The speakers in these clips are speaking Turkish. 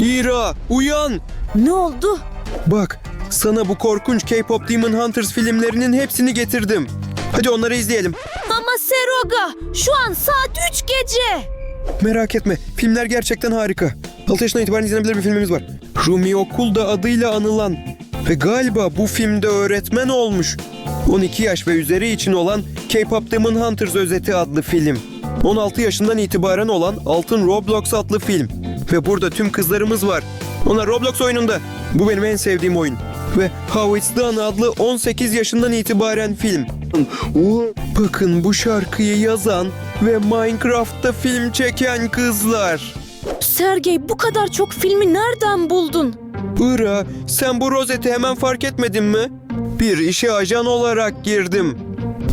İra uyan. Ne oldu? Bak sana bu korkunç K-pop Demon Hunters filmlerinin hepsini getirdim. Hadi onları izleyelim. Ama Seroga şu an saat 3 gece. Merak etme filmler gerçekten harika. 6 yaşından itibaren izlenebilir bir filmimiz var. Rumi Okulda adıyla anılan ve galiba bu filmde öğretmen olmuş. 12 yaş ve üzeri için olan K-pop Demon Hunters özeti adlı film. 16 yaşından itibaren olan Altın Roblox adlı film. Ve burada tüm kızlarımız var. Onlar Roblox oyununda. Bu benim en sevdiğim oyun. Ve How It's Done adlı 18 yaşından itibaren film. Bakın bu şarkıyı yazan ve Minecraft'ta film çeken kızlar. Sergey bu kadar çok filmi nereden buldun? Ira, sen bu rozeti hemen fark etmedin mi? Bir işe ajan olarak girdim.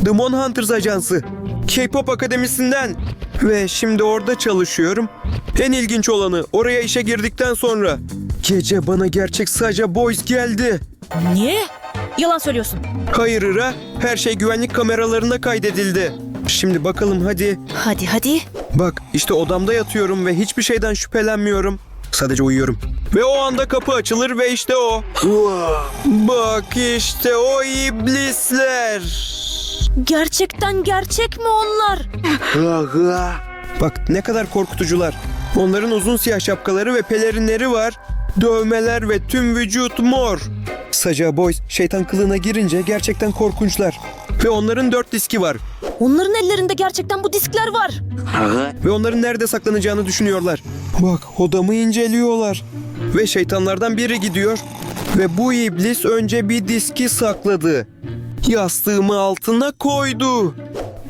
The Mon Hunters Ajansı. K-pop Akademisi'nden. Ve şimdi orada çalışıyorum. En ilginç olanı oraya işe girdikten sonra. Gece bana gerçek Saja Boys geldi. Niye? Yalan söylüyorsun. Hayır Ira, her şey güvenlik kameralarına kaydedildi. Şimdi bakalım hadi. Hadi hadi. Bak işte odamda yatıyorum ve hiçbir şeyden şüphelenmiyorum. Sadece uyuyorum. Ve o anda kapı açılır ve işte o. Bak işte o iblisler. Gerçekten gerçek mi onlar? Bak ne kadar korkutucular. Onların uzun siyah şapkaları ve pelerinleri var. Dövmeler ve tüm vücut mor. Saca Boys şeytan kılığına girince gerçekten korkunçlar. Ve onların dört diski var. Onların ellerinde gerçekten bu diskler var. Ve onların nerede saklanacağını düşünüyorlar. Bak odamı inceliyorlar. Ve şeytanlardan biri gidiyor. Ve bu iblis önce bir diski sakladı. Yastığımı altına koydu.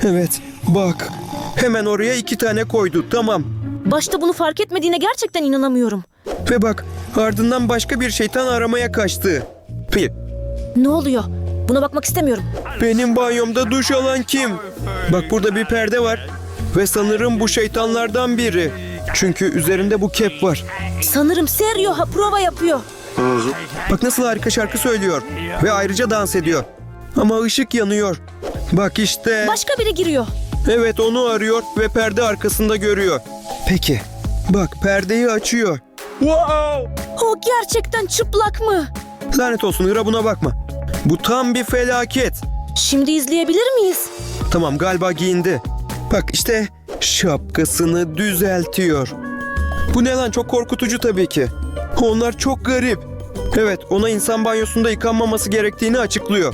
Evet bak. Hemen oraya iki tane koydu tamam. Başta bunu fark etmediğine gerçekten inanamıyorum. Ve bak ardından başka bir şeytan aramaya kaçtı. Pi, Ne oluyor? Buna bakmak istemiyorum. benim banyomda duş alan kim? Bak burada bir perde var. Ve sanırım bu şeytanlardan biri. Çünkü üzerinde bu kep var. Sanırım Sergio ha prova yapıyor. Bak nasıl harika şarkı söylüyor. Ve ayrıca dans ediyor. Ama ışık yanıyor. Bak işte. Başka biri giriyor. Evet onu arıyor ve perde arkasında görüyor. Peki. Bak perdeyi açıyor. O gerçekten çıplak mı? Lanet olsun Ira buna bakma. Bu tam bir felaket. Şimdi izleyebilir miyiz? Tamam galiba giyindi. Bak işte şapkasını düzeltiyor. Bu ne lan çok korkutucu tabii ki. Onlar çok garip. Evet ona insan banyosunda yıkanmaması gerektiğini açıklıyor.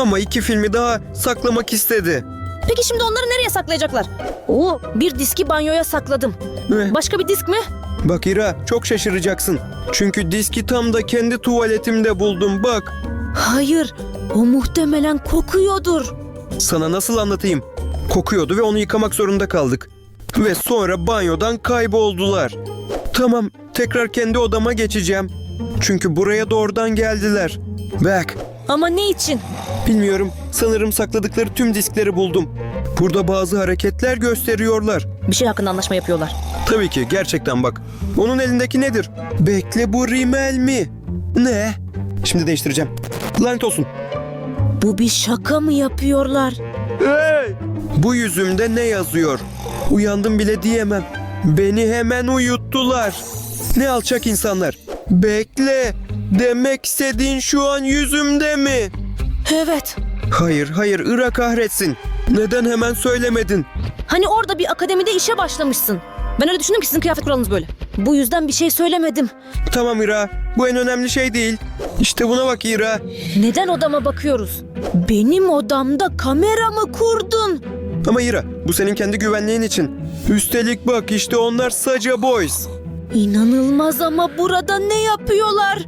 Ama iki filmi daha saklamak istedi. Peki şimdi onları nereye saklayacaklar? Oo, bir diski banyoya sakladım. Ve Başka bir disk mi? bak İra çok şaşıracaksın. Çünkü diski tam da kendi tuvaletimde buldum bak. Hayır, o muhtemelen kokuyordur. Sana nasıl anlatayım? Kokuyordu ve onu yıkamak zorunda kaldık. Ve sonra banyodan kayboldular. Tamam, tekrar kendi odama geçeceğim. Çünkü buraya doğrudan geldiler. Bak, Ama ne için? Bilmiyorum. Sanırım sakladıkları tüm diskleri buldum. Burada bazı hareketler gösteriyorlar. Bir şey hakkında anlaşma yapıyorlar. Tabii ki, gerçekten bak. Onun elindeki nedir? Bekle bu rimel mi? Ne? Şimdi değiştireceğim. Lanet olsun. Bu bir şaka mı yapıyorlar? Bu yüzümde ne yazıyor? Uyandım bile diyemem. Beni hemen uyuttular. Ne alçak insanlar. Bekle. Demek istediğin şu an yüzümde mi? Evet. Hayır, hayır, Ira kahretsin. Neden hemen söylemedin? Hani orada bir akademide işe başlamışsın. Ben öyle düşündüm ki sizin kıyafet kuralınız böyle. Bu yüzden bir şey söylemedim. Tamam Ira, bu en önemli şey değil. İşte buna bak Ira. Neden odama bakıyoruz? Benim odamda kamera mı kurdun? Ama Ira, bu senin kendi güvenliğin için. Üstelik bak işte onlar Saca Boys. İnanılmaz ama burada ne yapıyorlar?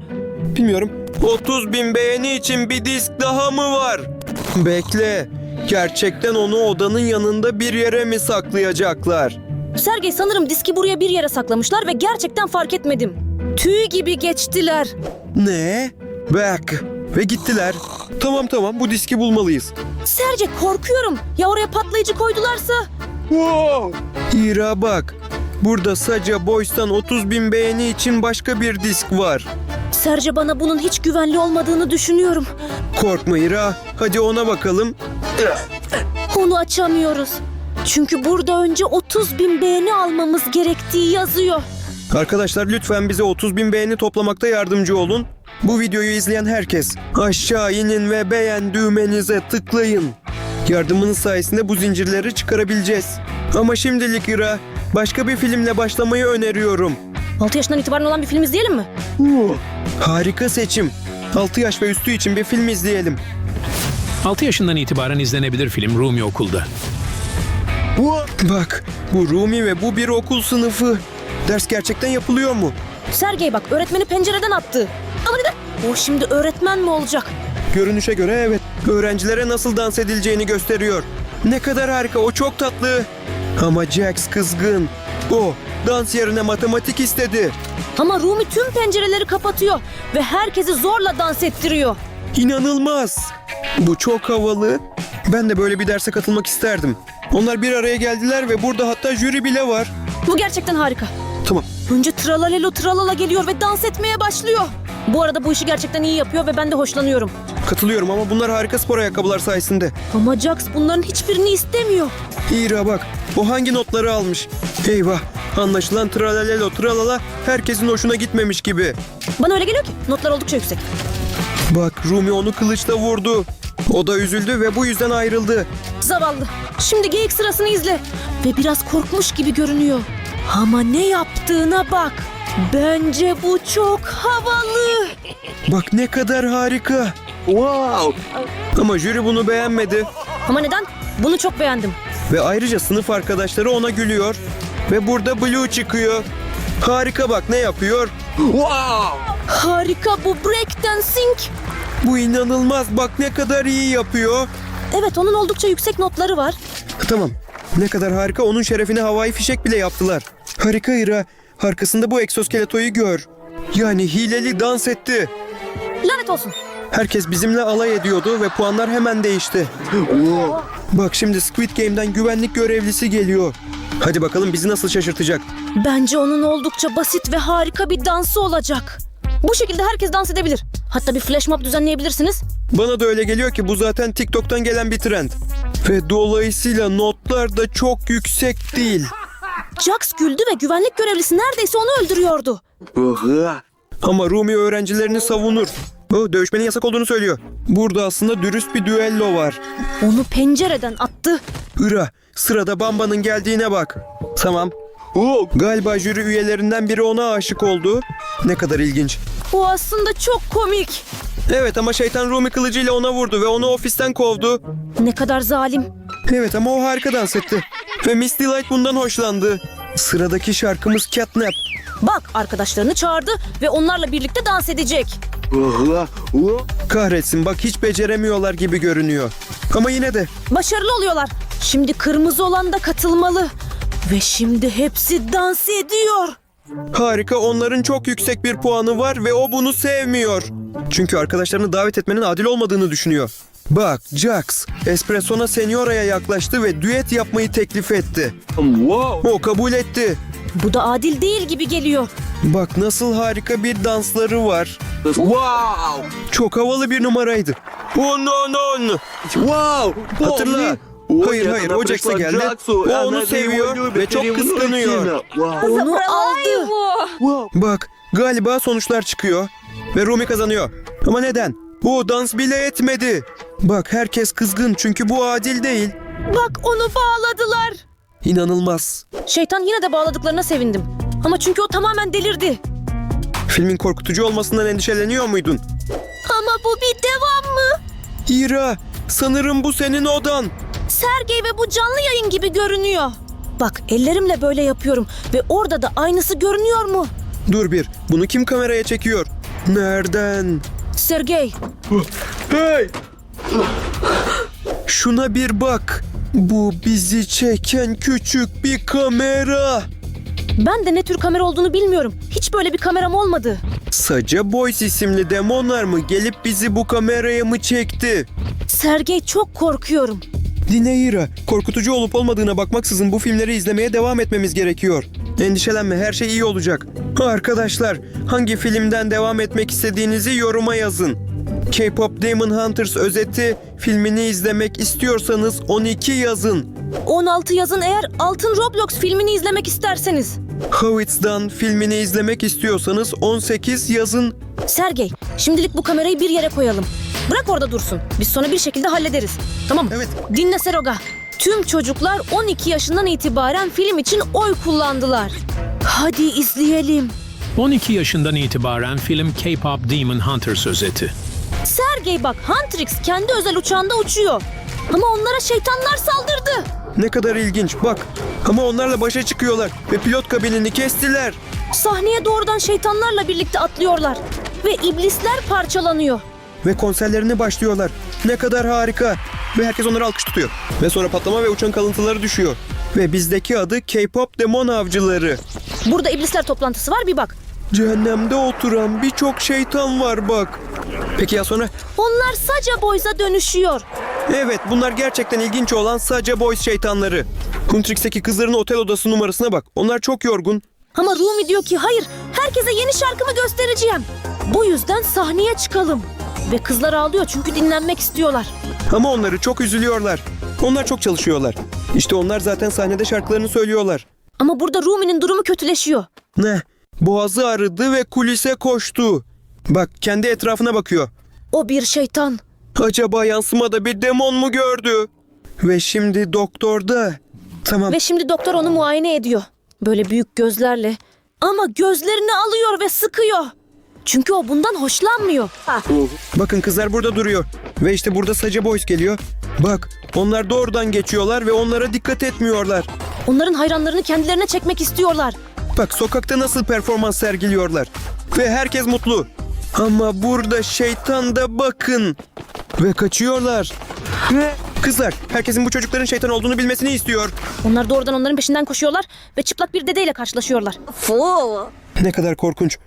Bilmiyorum. 30 bin beğeni için bir disk daha mı var? Bekle. Gerçekten onu odanın yanında bir yere mi saklayacaklar? Sergey sanırım diski buraya bir yere saklamışlar ve gerçekten fark etmedim. Tüy gibi geçtiler. Ne? Bak. Ve gittiler. Tamam tamam bu diski bulmalıyız. Sergey korkuyorum. Ya oraya patlayıcı koydularsa? İra bak. Burada Saca Boys'tan 30 bin beğeni için başka bir disk var. Serce bana bunun hiç güvenli olmadığını düşünüyorum. Korkma İra. Hadi ona bakalım. Onu açamıyoruz. Çünkü burada önce 30 bin beğeni almamız gerektiği yazıyor. Arkadaşlar lütfen bize 30 bin beğeni toplamakta yardımcı olun. Bu videoyu izleyen herkes aşağı inin ve beğen düğmenize tıklayın. Yardımınız sayesinde bu zincirleri çıkarabileceğiz. Ama şimdilik Ira başka bir filmle başlamayı öneriyorum. 6 yaşından itibaren olan bir film izleyelim mi? Harika seçim. 6 yaş ve üstü için bir film izleyelim. 6 yaşından itibaren izlenebilir film Rumi Okul'da. Bak bu Rumi ve bu bir okul sınıfı. Ders gerçekten yapılıyor mu? Sergey bak öğretmeni pencereden attı. Ama neden? O şimdi öğretmen mi olacak? Görünüşe göre evet. Öğrencilere nasıl dans edileceğini gösteriyor. Ne kadar harika, o çok tatlı. Ama Jax kızgın. O dans yerine matematik istedi. Ama Rumi tüm pencereleri kapatıyor ve herkesi zorla dans ettiriyor. İnanılmaz. Bu çok havalı. Ben de böyle bir derse katılmak isterdim. Onlar bir araya geldiler ve burada hatta jüri bile var. Bu gerçekten harika. Tamam. Önce tralalelo tralala geliyor ve dans etmeye başlıyor. Bu arada bu işi gerçekten iyi yapıyor ve ben de hoşlanıyorum. Katılıyorum ama bunlar harika spor ayakkabılar sayesinde. Ama Jax bunların hiçbirini istemiyor. İra bak. O hangi notları almış? Eyvah. Anlaşılan tralalelo tralala herkesin hoşuna gitmemiş gibi. Bana öyle geliyor ki notlar oldukça yüksek. Bak Rumi onu kılıçla vurdu. O da üzüldü ve bu yüzden ayrıldı. Zavallı. Şimdi geyik sırasını izle. Ve biraz korkmuş gibi görünüyor. Ama ne yaptığına bak. Bence bu çok havalı. Bak ne kadar harika. Wow. Ama jüri bunu beğenmedi. Ama neden? Bunu çok beğendim. Ve ayrıca sınıf arkadaşları ona gülüyor. Ve burada Blue çıkıyor. Harika bak ne yapıyor. Harika bu breakdancing. Bu inanılmaz bak ne kadar iyi yapıyor. Evet onun oldukça yüksek notları var. Tamam. Ne kadar harika onun şerefine havai fişek bile yaptılar. Harika Ira. Arkasında bu egzoskeletoyu gör. Yani hileli dans etti. Lanet olsun. Herkes bizimle alay ediyordu ve puanlar hemen değişti. Bak şimdi Squid Game'den güvenlik görevlisi geliyor. Hadi bakalım bizi nasıl şaşırtacak. Bence onun oldukça basit ve harika bir dansı olacak. Bu şekilde herkes dans edebilir. Hatta bir flash mob düzenleyebilirsiniz. Bana da öyle geliyor ki bu zaten TikTok'tan gelen bir trend. Ve dolayısıyla notlar da çok yüksek değil. Jax güldü ve güvenlik görevlisi neredeyse onu öldürüyordu. Ama Rumi öğrencilerini savunur. O dövüşmenin yasak olduğunu söylüyor. Burada aslında dürüst bir düello var. Onu pencereden attı. Ira, sırada Bamba'nın geldiğine bak. Tamam. Galiba jüri üyelerinden biri ona aşık oldu. Ne kadar ilginç. O aslında çok komik. Evet ama şeytan Rumi kılıcıyla ona vurdu ve onu ofisten kovdu. Ne kadar zalim. Evet ama o harika dans etti. Ve Miss Delight bundan hoşlandı. Sıradaki şarkımız Catnap. Bak arkadaşlarını çağırdı ve onlarla birlikte dans edecek. Kahretsin bak hiç beceremiyorlar gibi görünüyor. Ama yine de Başarılı oluyorlar. Şimdi kırmızı olan da katılmalı. Ve şimdi hepsi dans ediyor. harika onların çok yüksek bir puanı var ve o bunu sevmiyor. Çünkü arkadaşlarını davet etmenin adil olmadığını düşünüyor. Bak Jax, Espresso'na Senyora'ya yaklaştı ve düet yapmayı teklif etti. O kabul etti. Bu da adil değil gibi geliyor. Bak nasıl harika bir dansları var. Çok havalı bir numaraydı. Oh no no. Hatırla. Hayır hayır o Jax'a geldi. O onu seviyor ve çok kıskanıyor. Onu aldı. Bak galiba sonuçlar çıkıyor. Ve Rumi kazanıyor. Ama neden? O dans bile etmedi. Bak herkes kızgın çünkü bu adil değil. Bak onu bağladılar. İnanılmaz. Şeytan yine de bağladıklarına sevindim. Ama çünkü o tamamen delirdi. Filmin korkutucu olmasından endişeleniyor muydun? Ama bu bir devam mı? Hira sanırım bu senin odan. Sergey ve bu canlı yayın gibi görünüyor. Bak ellerimle böyle yapıyorum ve orada da aynısı görünüyor mu? Dur bir bunu kim kameraya çekiyor? Nereden? Sergey, Hey! Şuna bir bak. Bu bizi çeken küçük bir kamera. ben de ne tür kamera olduğunu bilmiyorum. Hiç böyle bir kameram olmadı. Saca Boys isimli demonlar mı gelip bizi bu kameraya mı çekti? Sergey çok korkuyorum. Dinle Hira, korkutucu olup olmadığına bakmaksızın bu filmleri izlemeye devam etmemiz gerekiyor. Endişelenme, her şey iyi olacak. Arkadaşlar, hangi filmden devam etmek istediğinizi yoruma yazın. K-pop Demon Hunters özeti filmini izlemek istiyorsanız 12 yazın. 16 yazın eğer Altın Roblox filmini izlemek isterseniz. How It's Done filmini izlemek istiyorsanız 18 yazın. Sergey, şimdilik bu kamerayı bir yere koyalım. Bırak orada dursun. Biz sonra bir şekilde hallederiz. Tamam mı? Evet. Dinle Seroga. Tüm çocuklar 12 yaşından itibaren film için oy kullandılar. Hadi izleyelim. 12 yaşından itibaren film K-pop Demon Hunters özeti. Sergey bak, Huntrix kendi özel uçağında uçuyor. Ama onlara şeytanlar saldırdı. Ne kadar ilginç bak. Ama onlarla başa çıkıyorlar ve pilot kabinini kestiler. Sahneye doğrudan şeytanlarla birlikte atlıyorlar. Ve iblisler parçalanıyor. Ve konserlerine başlıyorlar. Ne kadar harika. Ve herkes onları alkış tutuyor. Ve sonra patlama ve uçan kalıntıları düşüyor. Ve bizdeki adı K-pop demon avcıları. Burada iblisler toplantısı var bir bak. Cehennemde oturan birçok şeytan var bak. Peki ya sonra? Onlar Saca Boys'a dönüşüyor. Evet bunlar gerçekten ilginç olan Saca Boys şeytanları. Huntrix'teki kızların otel odası numarasına bak. Onlar çok yorgun. Ama Rumi diyor ki hayır herkese yeni şarkımı göstereceğim. Bu yüzden sahneye çıkalım. Ve kızlar ağlıyor çünkü dinlenmek istiyorlar. Ama onları çok üzülüyorlar. Onlar çok çalışıyorlar. İşte onlar zaten sahnede şarkılarını söylüyorlar. Ama burada Rumi'nin durumu kötüleşiyor. Ne? Boğazı ağrıdı ve kulise koştu. Bak kendi etrafına bakıyor. O bir şeytan. Acaba yansımada bir demon mu gördü? Ve şimdi doktorda. Tamam. Ve şimdi doktor onu muayene ediyor. Böyle büyük gözlerle. Ama gözlerini alıyor ve sıkıyor. Çünkü o bundan hoşlanmıyor. Bakın kızlar burada duruyor. Ve işte burada Saca Boys geliyor. Bak onlar doğrudan geçiyorlar ve onlara dikkat etmiyorlar. Onların hayranlarını kendilerine çekmek istiyorlar. Bak sokakta nasıl performans sergiliyorlar. Ve herkes mutlu. Ama burada şeytan da bakın. Ve kaçıyorlar. Kızlar herkesin bu çocukların şeytan olduğunu bilmesini istiyor. Onlar doğrudan onların peşinden koşuyorlar ve çıplak bir dedeyle karşılaşıyorlar. Ne kadar korkunç.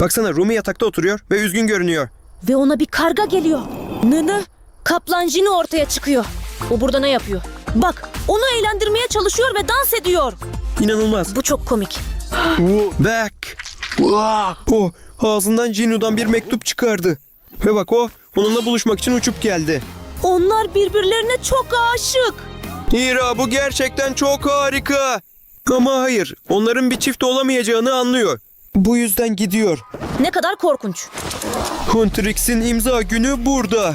Baksana Rumi yatakta oturuyor ve üzgün görünüyor. Ve ona bir karga geliyor. Nını, kaplan Jini ortaya çıkıyor. O burada ne yapıyor? Bak, onu eğlendirmeye çalışıyor ve dans ediyor. İnanılmaz. Bu çok komik. Back. O ağzından Jinu'dan bir mektup çıkardı. Ve bak o onunla buluşmak için uçup geldi. Onlar birbirlerine çok aşık. Hira bu gerçekten çok harika. Ama hayır onların bir çift olamayacağını anlıyor. Bu yüzden gidiyor. Ne kadar korkunç. Huntrix'in imza günü burada.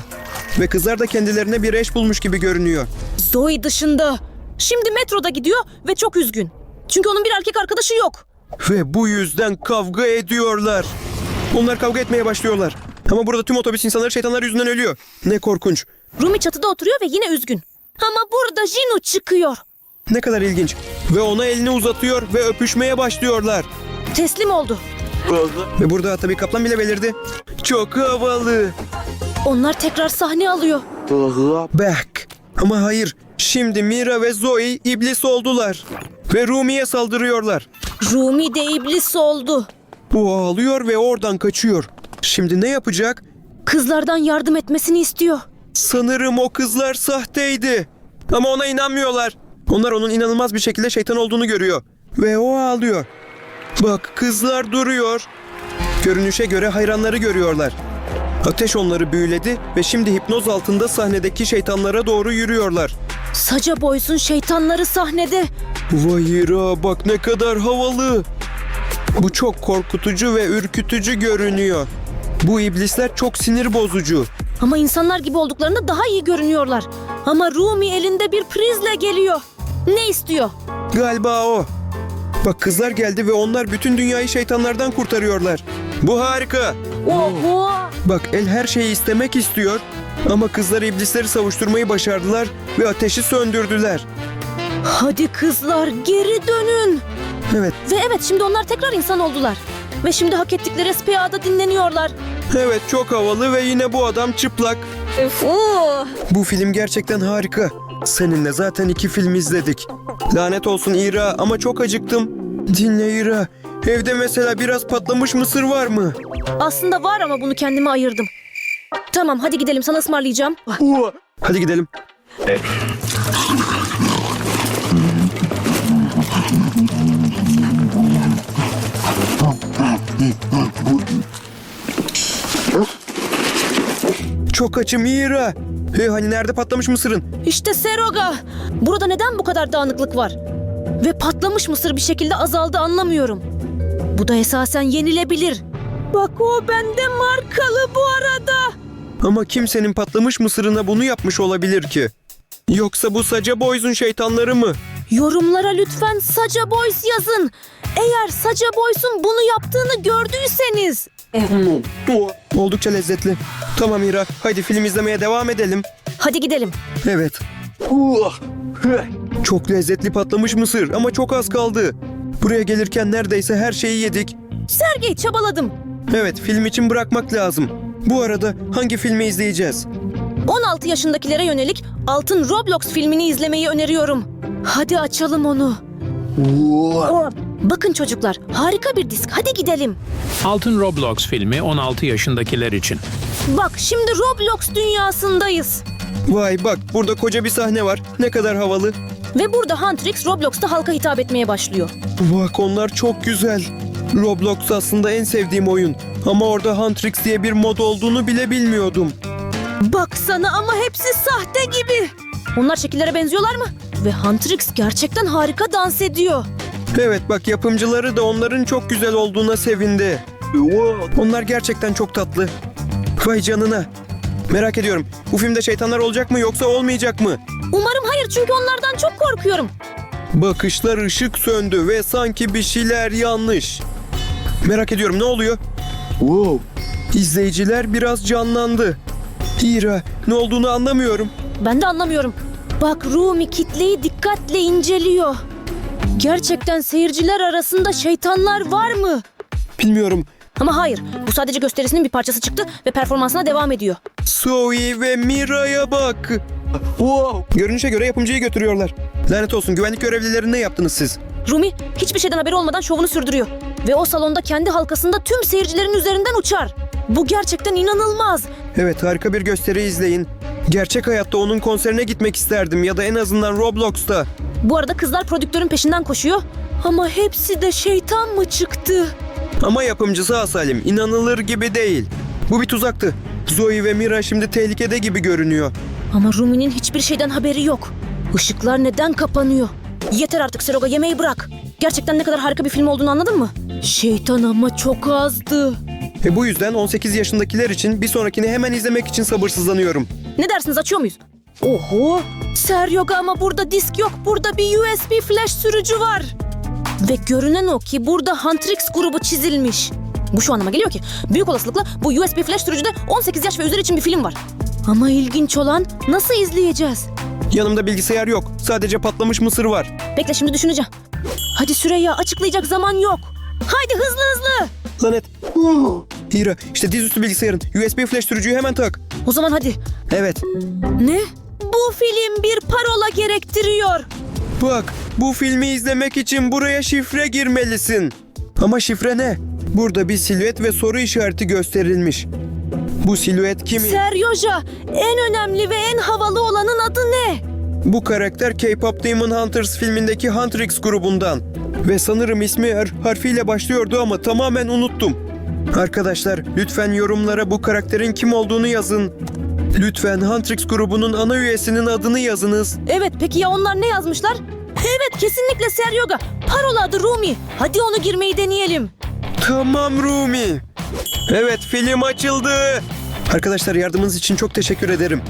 Ve kızlar da kendilerine bir eş bulmuş gibi görünüyor. Zoe dışında. Şimdi metroda gidiyor ve çok üzgün. Çünkü onun bir erkek arkadaşı yok. Ve bu yüzden kavga ediyorlar. Onlar kavga etmeye başlıyorlar. Ama burada tüm otobüs insanları şeytanlar yüzünden ölüyor. Ne korkunç. Rumi çatıda oturuyor ve yine üzgün. Ama burada Jinu çıkıyor. Ne kadar ilginç. Ve ona elini uzatıyor ve öpüşmeye başlıyorlar. Teslim oldu. Ve burada tabii kaplan bile belirdi. Çok havalı. Onlar tekrar sahne alıyor. Back. Ama hayır. Şimdi Mira ve Zoe iblis oldular. Ve Rumi'ye saldırıyorlar. Rumi de iblis oldu. Bu ağlıyor ve oradan kaçıyor. Şimdi ne yapacak? Kızlardan yardım etmesini istiyor. Sanırım o kızlar sahteydi. Ama ona inanmıyorlar. Onlar onun inanılmaz bir şekilde şeytan olduğunu görüyor. Ve o ağlıyor. Bak kızlar duruyor. Görünüşe göre hayranları görüyorlar. Ateş onları büyüledi ve şimdi hipnoz altında sahnedeki şeytanlara doğru yürüyorlar. Saca Boys'un şeytanları sahnede. Vay Hira bak ne kadar havalı. Bu çok korkutucu ve ürkütücü görünüyor. Bu iblisler çok sinir bozucu. Ama insanlar gibi olduklarında daha iyi görünüyorlar. Ama Rumi elinde bir prizle geliyor. Ne istiyor? Galiba o. Bak kızlar geldi ve onlar bütün dünyayı şeytanlardan kurtarıyorlar. Bu harika. Oho! Bak el her şeyi istemek istiyor ama kızlar iblisleri savuşturmayı başardılar ve ateşi söndürdüler. Hadi kızlar geri dönün. Evet, Ve evet şimdi onlar tekrar insan oldular. Ve şimdi hak ettikleri SPA'da dinleniyorlar. evet çok havalı ve yine bu adam çıplak. Bu film gerçekten harika. Seninle zaten iki film izledik. Lanet olsun İra ama çok acıktım. Dinle İra. Evde mesela biraz patlamış mısır var mı? Aslında var ama bunu kendime ayırdım. Tamam hadi gidelim sana ısmarlayacağım. Hadi gidelim. Çok açım İra. Hey, hani nerede patlamış mısırın? İşte Seroga. Burada neden bu kadar dağınıklık var? Ve patlamış mısır bir şekilde azaldı anlamıyorum. Bu da esasen yenilebilir. Bak o bende markalı bu arada. Ama kimsenin patlamış mısırına bunu yapmış olabilir ki? Yoksa bu Saca Boys'un şeytanları mı? Yorumlara lütfen Saca Boys yazın. Eğer Saca Boys'un bunu yaptığını gördüyseniz. Oldukça lezzetli. Tamam Hira, haydi film izlemeye devam edelim. Hadi gidelim. Evet. Çok lezzetli patlamış mısır ama çok az kaldı. Buraya gelirken neredeyse her şeyi yedik. Sergey çabaladım. Evet, film için bırakmak lazım. Bu arada hangi filmi izleyeceğiz? 16 yaşındakilere yönelik Altın Roblox filmini izlemeyi öneriyorum. Hadi açalım onu. Bakın çocuklar, harika bir disk. Hadi gidelim. Altın Roblox filmi 16 yaşındakiler için. Bak şimdi Roblox dünyasındayız. Vay bak, burada koca bir sahne var. Ne kadar havalı. Ve burada Huntrix Roblox'ta halka hitap etmeye başlıyor. Bak onlar çok güzel. Roblox aslında en sevdiğim oyun. Ama orada Huntrix diye bir mod olduğunu bile bilmiyordum. Baksana ama hepsi sahte gibi. Onlar şekillere benziyorlar mı? Ve Huntrix gerçekten harika dans ediyor. Evet bak yapımcıları da onların çok güzel olduğuna sevindi. Onlar gerçekten çok tatlı. Vay canına. Merak ediyorum. Bu filmde şeytanlar olacak mı yoksa olmayacak mı? Umarım hayır çünkü onlardan çok korkuyorum. Bakışlar ışık söndü ve sanki bir şeyler yanlış. Merak ediyorum ne oluyor? İzleyiciler biraz canlandı. Hira ne olduğunu anlamıyorum. Ben de anlamıyorum. Bak Rumi kitleyi dikkatle inceliyor. Gerçekten seyirciler arasında şeytanlar var mı? Bilmiyorum. Ama hayır, bu sadece gösterisinin bir parçası çıktı ve performansına devam ediyor. Zoe ve Mira'ya bak. Görünüşe göre yapımcıyı götürüyorlar. Lanet olsun güvenlik görevlileri ne yaptınız siz? Rumi hiçbir şeyden haberi olmadan şovunu sürdürüyor. Ve o salonda kendi halkasında tüm seyircilerin üzerinden uçar. Bu gerçekten inanılmaz. Evet harika bir gösteri izleyin. Gerçek hayatta onun konserine gitmek isterdim ya da en azından Roblox'ta. Bu arada kızlar prodüktörün peşinden koşuyor. Ama hepsi de şeytan mı çıktı? Ama yapımcısı Asalim inanılır gibi değil. Bu bir tuzaktı. Zoe ve Mira şimdi tehlikede gibi görünüyor. Ama Rumi'nin hiçbir şeyden haberi yok. Işıklar neden kapanıyor? Yeter artık Seroga yemeği bırak. Gerçekten ne kadar harika bir film olduğunu anladın mı? Şeytan ama çok azdı. Ve bu yüzden 18 yaşındakiler için bir sonrakini hemen izlemek için sabırsızlanıyorum. Ne dersiniz açıyor muyuz? Oho! Seryoga ama burada disk yok. Burada bir USB flash sürücü var. Ve görünen o ki burada Huntrix grubu çizilmiş. Bu şu anlama geliyor ki büyük olasılıkla bu USB flash sürücüde 18 yaş ve üzeri için bir film var. Ama ilginç olan nasıl izleyeceğiz? Yanımda bilgisayar yok. Sadece patlamış mısır var. Bekle şimdi düşüneceğim. Hadi Süreyya açıklayacak zaman yok. Haydi hızlı hızlı. Lanet. Hira işte dizüstü bilgisayarın. USB flash sürücüyü hemen tak. O zaman hadi. Evet. Ne? Bu film bir parola gerektiriyor. Bak bu filmi izlemek için buraya şifre girmelisin. Ama şifre ne? Burada bir silüet ve soru işareti gösterilmiş. Bu silüet kimin? Seryoja, en önemli ve en havalı olanın adı ne? Bu karakter K-pop Demon Hunters filmindeki Huntrix grubundan. Ve sanırım ismi R harfiyle başlıyordu ama tamamen unuttum. Arkadaşlar lütfen yorumlara bu karakterin kim olduğunu yazın. Lütfen Huntrix grubunun ana üyesinin adını yazınız. Evet, peki ya onlar ne yazmışlar? Evet, kesinlikle Seryoga. Parola adı Rumi. Hadi onu girmeyi deneyelim. Tamam Rumi. Evet film açıldı. Arkadaşlar yardımınız için çok teşekkür ederim.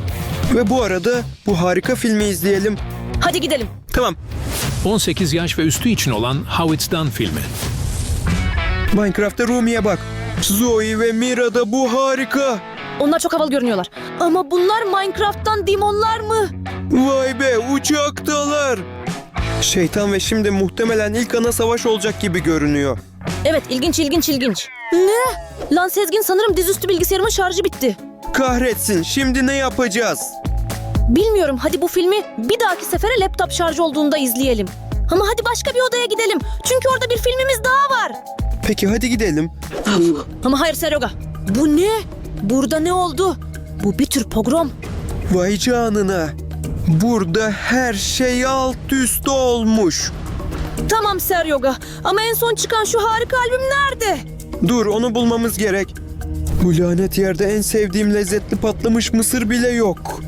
Ve bu arada bu harika filmi izleyelim. Hadi gidelim. Tamam. 18 yaş ve üstü için olan How It's Done filmi. Minecraft'ta Rumi'ye bak. Zoe ve Mira da bu harika. Onlar çok havalı görünüyorlar. Ama bunlar Minecraft'tan demonlar mı? Vay be uçaktalar. Şeytan ve şimdi muhtemelen ilk ana savaş olacak gibi görünüyor. Evet, ilginç ilginç ilginç. Ne? Lan Sezgin sanırım dizüstü bilgisayarımın şarjı bitti. Kahretsin şimdi ne yapacağız? Bilmiyorum hadi bu filmi bir dahaki sefere laptop şarj olduğunda izleyelim. Ama hadi başka bir odaya gidelim. Çünkü orada bir filmimiz daha var. Peki hadi gidelim. Ama hayır Seroga. Bu ne? Burada ne oldu? Bu bir tür pogrom. Vay canına. Burada her şey alt üst olmuş. Tamam Seryoga ama en son çıkan şu harika albüm nerede? Dur onu bulmamız gerek. Bu lanet yerde en sevdiğim lezzetli patlamış mısır bile yok.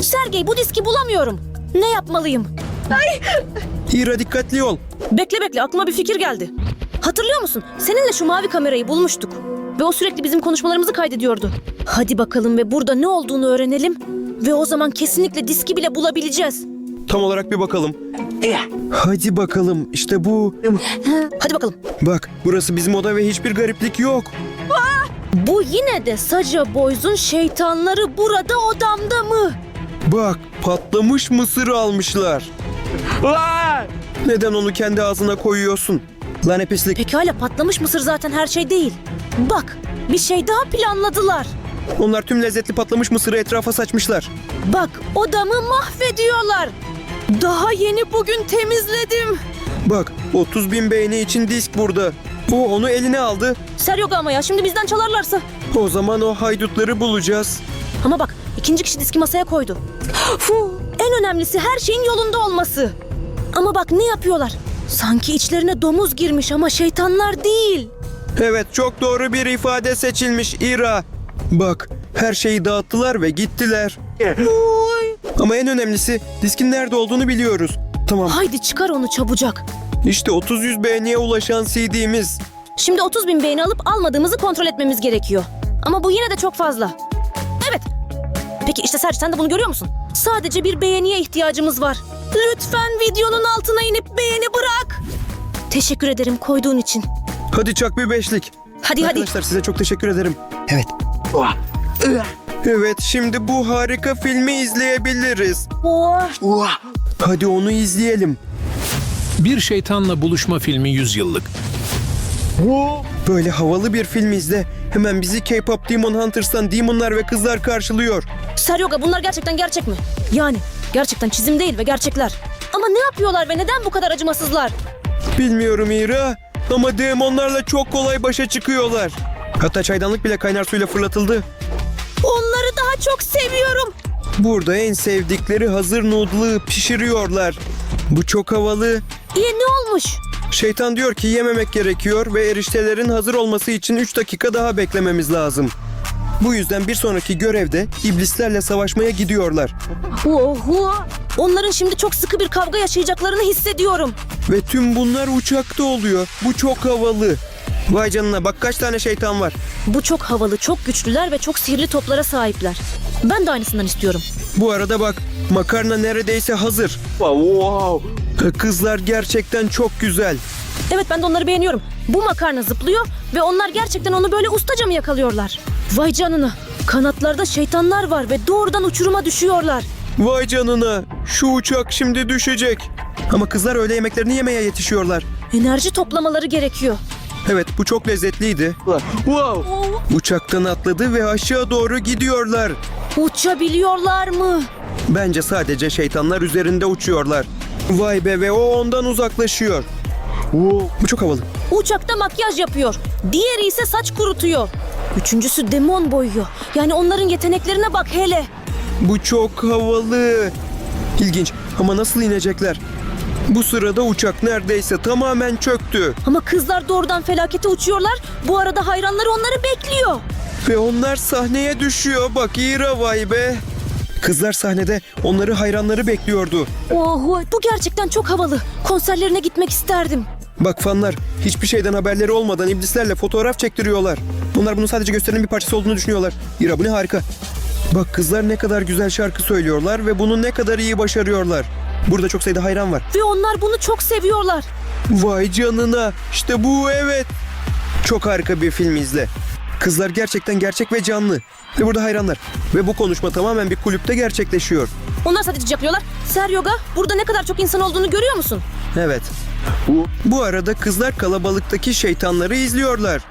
Sergey bu diski bulamıyorum. Ne yapmalıyım? İra dikkatli ol. Bekle bekle aklıma bir fikir geldi. Hatırlıyor musun? Seninle şu mavi kamerayı bulmuştuk. Ve o sürekli bizim konuşmalarımızı kaydediyordu. Hadi bakalım ve burada ne olduğunu öğrenelim. Ve o zaman kesinlikle diski bile bulabileceğiz. Tam olarak bir bakalım. Hadi bakalım. İşte bu. Hadi bakalım. Bak burası bizim oda ve hiçbir gariplik yok. Bu yine de Saca Boys'un şeytanları burada odamda mı? Bak patlamış mısır almışlar. Neden onu kendi ağzına koyuyorsun? Lan pislik. Pekala patlamış mısır zaten her şey değil. Bak bir şey daha planladılar. Onlar tüm lezzetli patlamış mısırı etrafa saçmışlar. Bak odamı mahvediyorlar. Daha yeni bugün temizledim. Bak 30 bin beğeni için disk burada. O onu eline aldı. Ser yok ama ya şimdi bizden çalarlarsa. O zaman o haydutları bulacağız. Ama bak ikinci kişi diski masaya koydu. Fuh, en önemlisi her şeyin yolunda olması. Ama bak ne yapıyorlar? Sanki içlerine domuz girmiş ama şeytanlar değil. Evet çok doğru bir ifade seçilmiş İra. Bak her şeyi dağıttılar ve gittiler. Oy. Ama en önemlisi diskin nerede olduğunu biliyoruz. Tamam Haydi çıkar onu çabucak. işte 30-100 beğeniye ulaşan CD'miz. Şimdi 30 bin beğeni alıp almadığımızı kontrol etmemiz gerekiyor. Ama bu yine de çok fazla. Evet. Peki işte Serç sen de bunu görüyor musun? Sadece bir beğeniye ihtiyacımız var. Lütfen videonun altına inip beğeni bırak. Teşekkür ederim koyduğun için. Hadi çak bir beşlik. Hadi hadi. Arkadaşlar size çok teşekkür ederim. Evet. Evet şimdi bu harika filmi izleyebiliriz. Oh. Hadi onu izleyelim. Bir şeytanla buluşma filmi 100 yıllık. Böyle havalı bir film izle. Hemen bizi K-pop Demon Hunters'tan demonlar ve kızlar karşılıyor. Seryoga bunlar gerçekten gerçek mi? Yani gerçekten çizim değil ve gerçekler. Ama ne yapıyorlar ve neden bu kadar acımasızlar? Bilmiyorum İra ama demonlarla çok kolay başa çıkıyorlar. Hatta çaydanlık bile kaynar suyla fırlatıldı. Daha çok seviyorum. Burada en sevdikleri hazır noodle'ı pişiriyorlar. Bu çok havalı. İyi ne olmuş? Şeytan diyor ki yememek gerekiyor ve eriştelerin hazır olması için 3 dakika daha beklememiz lazım. Bu yüzden bir sonraki görevde iblislerle savaşmaya gidiyorlar. Oho. Onların şimdi çok sıkı bir kavga yaşayacaklarını hissediyorum. Ve tüm bunlar uçakta oluyor. Bu çok havalı. Vay canına bak kaç tane şeytan var. Bu çok havalı, çok güçlüler ve çok sihirli toplara sahipler. Ben de aynısından istiyorum. Bu arada bak makarna neredeyse hazır. Kızlar gerçekten çok güzel. Evet ben de onları beğeniyorum. Bu makarna zıplıyor ve onlar gerçekten onu böyle ustaca mı yakalıyorlar? Vay canına. Kanatlarda şeytanlar var ve doğrudan uçuruma düşüyorlar. Vay canına şu uçak şimdi düşecek. Ama kızlar öğle yemeklerini yemeye yetişiyorlar. Enerji toplamaları gerekiyor. Evet bu çok lezzetliydi. Uçaktan atladı ve aşağı doğru gidiyorlar. Uçabiliyorlar mı? Bence sadece şeytanlar üzerinde uçuyorlar. Vay be ve o ondan uzaklaşıyor. Bu çok havalı. Uçakta makyaj yapıyor. Diğeri ise saç kurutuyor. Üçüncüsü demon boyuyor. Yani onların yeteneklerine bak hele. Bu çok havalı. İlginç ama nasıl inecekler? Bu sırada uçak neredeyse tamamen çöktü. Ama kızlar doğrudan felakete uçuyorlar. Bu arada hayranları onları bekliyor. Ve onlar sahneye düşüyor. Bak İra vay be. Kızlar sahnede onları hayranları bekliyordu. Oho, bu gerçekten çok havalı. Konserlerine gitmek isterdim. Bak fanlar hiçbir şeyden haberleri olmadan iblislerle fotoğraf çektiriyorlar. Bunlar bunun sadece gösterinin bir parçası olduğunu düşünüyorlar. İra bu ne harika. Bak kızlar ne kadar güzel şarkı söylüyorlar ve bunu ne kadar iyi başarıyorlar. Burada çok sayıda hayran var. Ve onlar bunu çok seviyorlar. Vay canına. İşte bu evet. Çok harika bir film izle. Kızlar gerçekten gerçek ve canlı. Ve burada hayranlar. Ve bu konuşma tamamen bir kulüpte gerçekleşiyor. Onlar sadece yapıyorlar. Ser Yoga, burada ne kadar çok insan olduğunu görüyor musun? Evet. Bu arada kızlar kalabalıktaki şeytanları izliyorlar.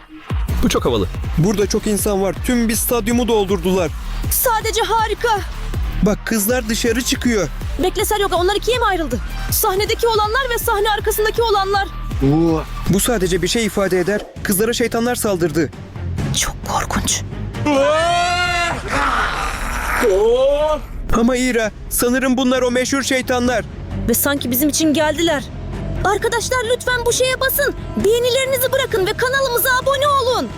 Bu çok havalı. Burada çok insan var. Tüm bir stadyumu doldurdular. Sadece harika. Bak kızlar dışarı çıkıyor. Bekle Ser Yoga, onlar ikiye mi ayrıldı? Sahnedeki olanlar ve sahne arkasındaki olanlar. Bu sadece bir şey ifade eder. Kızlara şeytanlar saldırdı. Çok korkunç. Ama İra sanırım bunlar o meşhur şeytanlar. Ve sanki bizim için geldiler. Arkadaşlar lütfen bu şeye basın. Beğenilerinizi bırakın ve kanalımıza abone olun.